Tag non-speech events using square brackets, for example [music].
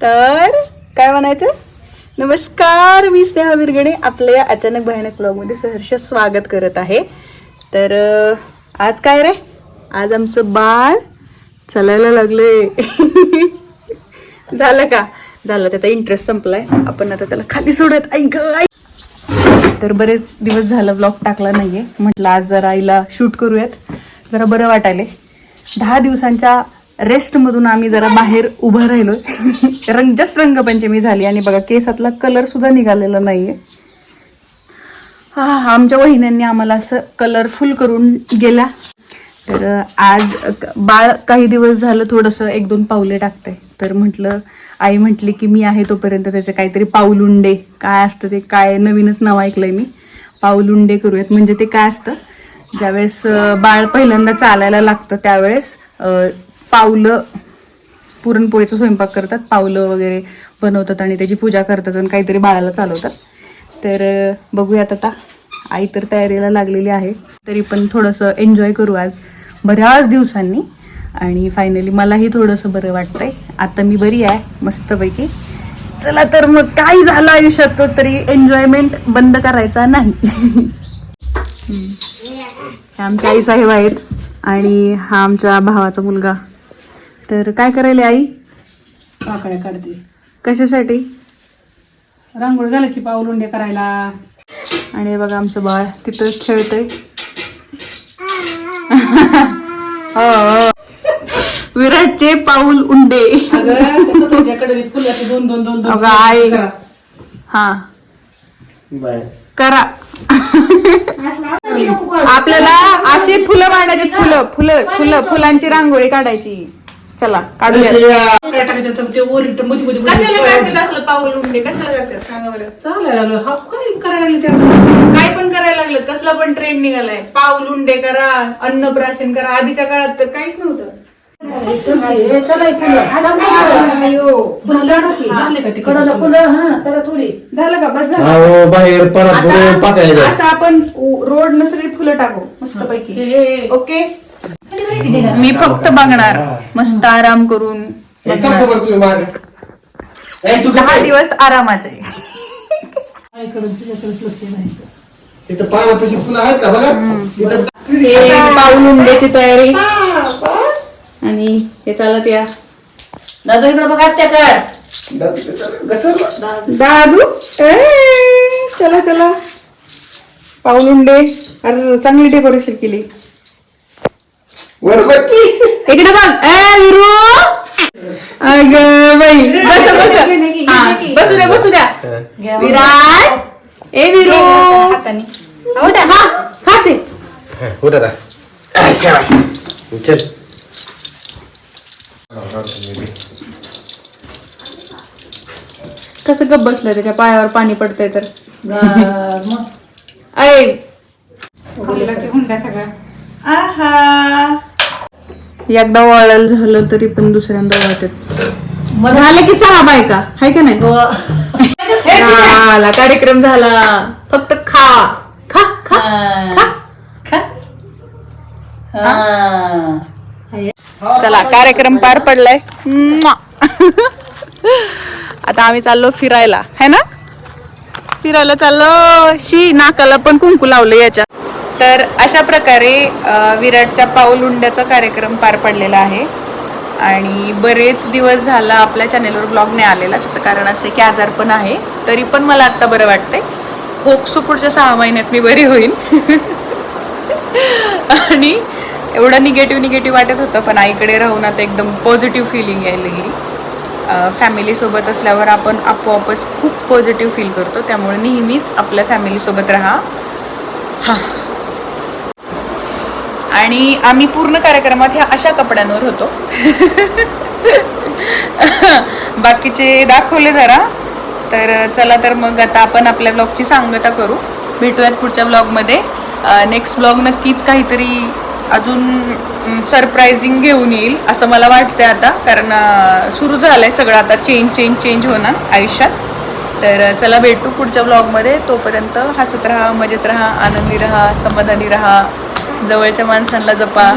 तर काय म्हणायचं? नमस्कार मी स्नेहा विरगणे आपल्या या अचानक भयानक ब्लॉगमध्ये सहर्ष स्वागत करत आहे. तर आज काय रे? आज आमचं बाळ चालायला लागले [laughs] झालं का? झालं त्याचा इंटरेस्ट संपलाय. आपण आता त्याला खाली सोडत ऐक तर बरेच दिवस झालं ब्लॉग टाकला नाहीये. म्हटलं आज जरा आईला शूट करूयात. जरा बरं वाटायले दहा दिवसांच्या रेस्टमधून आम्ही जरा बाहेर उभं राहिलो रंग जस्ट रंगपंचमी झाली आणि बघा केसातला कलर सुद्धा निघालेला नाहीये. हा आमच्या वहिन्यांनी आम्हाला असं कलरफुल करून गेला. तर आज बाळ काही दिवस झालं थोडंसं एक दोन पावले टाकतंय. तर म्हटलं आई म्हटली की मी आहे तोपर्यंत त्याचे काहीतरी पाऊलुंडे. काय असतं ते? काय? नवीनच नाव ऐकलंय मी. पाऊलुंडे करूयात. म्हणजे ते काय असतं? ज्यावेळेस बाळ पहिल्यांदा चालायला लागतं त्यावेळेस पावलं पुरणपोळीचा स्वयंपाक करतात पावलं वगैरे बनवतात आणि त्याची पूजा करतात आणि काहीतरी बाळाला चालवतात. तर बघूयात आता. आई तर तयारीला लागलेली आहे. तरी पण थोडंसं एन्जॉय करू आज बऱ्याच दिवसांनी. आणि फायनली मलाही थोडंसं बरं वाटतंय. आता मी बरी आहे मस्तपैकी. चला तर मग काय झालं आयुष्यात तरी एन्जॉयमेंट बंद करायचा नाही. आमच्या आई साहेब आहेत आणि हा आमच्या भावाचा मुलगा. तर काय करायला आई? पाकळ्या काढते. कशासाठी? रांगोळी घालायची पाऊलुंडे करायला. आणि बघा आमचं बाळ तिथंच खेळतंय. हो, हो. विराटचे पाऊल उंडे. दोन दोन दोन दोन आई. करा. हा. करा. आपल्याला अशी फुलं मांडायची फुलं फुलं फुलं फुलांची रांगोळी काढायची. चला काढूया ते ओरिटमध्ये मध्ये कशाला मध्ये करतात असलं पाऊल उंडे? कशाला करतात सांगा बरं. चालायला लागलं. हा काय करायला लागले त्यात? काय पण करायला लागलं. कसला पण ट्रेंड निघालाय. पाऊल उंडे करा अन्नप्राशन करा. आधीच्या काळात तर काहीच नव्हतं. झाले का तिकडे झालं का? बस झालं. अहो बाहेर परत आता असं आपण रोड न सगळी फुलं टाकू. मस्त पैकी ओके? मी फक्त बघणार. मस्त आराम करून. दहा दिवस आरामाचे तिथं पानापाशी फुलं आहेत का बघा? तिथं पाऊल उंड्याची तयारी. आणि हे चालत या. दादू कसं- कसं दादू ए, चला चला. पाऊल उंडे अरे चांगली डेकोरेशन केली. बरोबर की इकडे बघ. ए विरू अग बाई. बस बस. हा, बसू द्या बसू द्या. विराट. ए विरू खा खाते आता. शाबास. चल. कसं गप बसलं त्याच्या पायावर पाणी पडतंय तर. ऐ. आहा. एकदा वळल झालं तरी पण दुसऱ्यांदा वाटत. झालं की सहा बायका हाय का नाही? झाला कार्यक्रम झाला. फक्त खा. खा खा खा. चला कार्यक्रम पार पडलाय. [laughs] आता आम्ही चाललो फिरायला है ना? फिरायला चाललो. शी नाकाला पण कुंकू लावलं याच्या तर अशा प्रकारे विराटच्या पाऊल हुंड्याचा कार्यक्रम पार पडलेला आहे. आणि बरेच दिवस झाला आपल्या चॅनेलवर ब्लॉग नाही आलेला. त्याचं कारण असं की आजार पण आहे. तरी पण मला आत्ता बरं वाटतंय. होपसो पुढच्या सहा महिन्यात मी बरी होईन. आणि एवढं निगेटिव्ह निगेटिव्ह वाटत होतं पण आईकडे राहून आता एकदम पॉझिटिव्ह फिलिंग यायला लागली. फॅमिलीसोबत असल्यावर आपण आपोआपच खूप पॉझिटिव्ह फील करतो. त्यामुळे नेहमीच आपल्या फॅमिलीसोबत राहा. हां. आणि आम्ही पूर्ण कार्यक्रमात ह्या अशा कपड्यांवर होतो. [laughs] बाकीचे दाखवले जरा. तर चला तर मग आता आपण आपल्या ब्लॉगची सांगता करू. भेटूयात पुढच्या ब्लॉगमध्ये नेक्स्ट ब्लॉग नक्कीच काहीतरी अजून सरप्रायझिंग घेऊन येईल असं मला वाटतंय आता. कारण सुरू झालं आहे सगळं आता. चेंज चेंज चेंज होणार आयुष्यात. तर चला भेटू पुढच्या ब्लॉगमध्ये तोपर्यंत हसत राहा मजेत राहा आनंदी राहा समाधानी राहा. जवळच्या माणसांना जपा.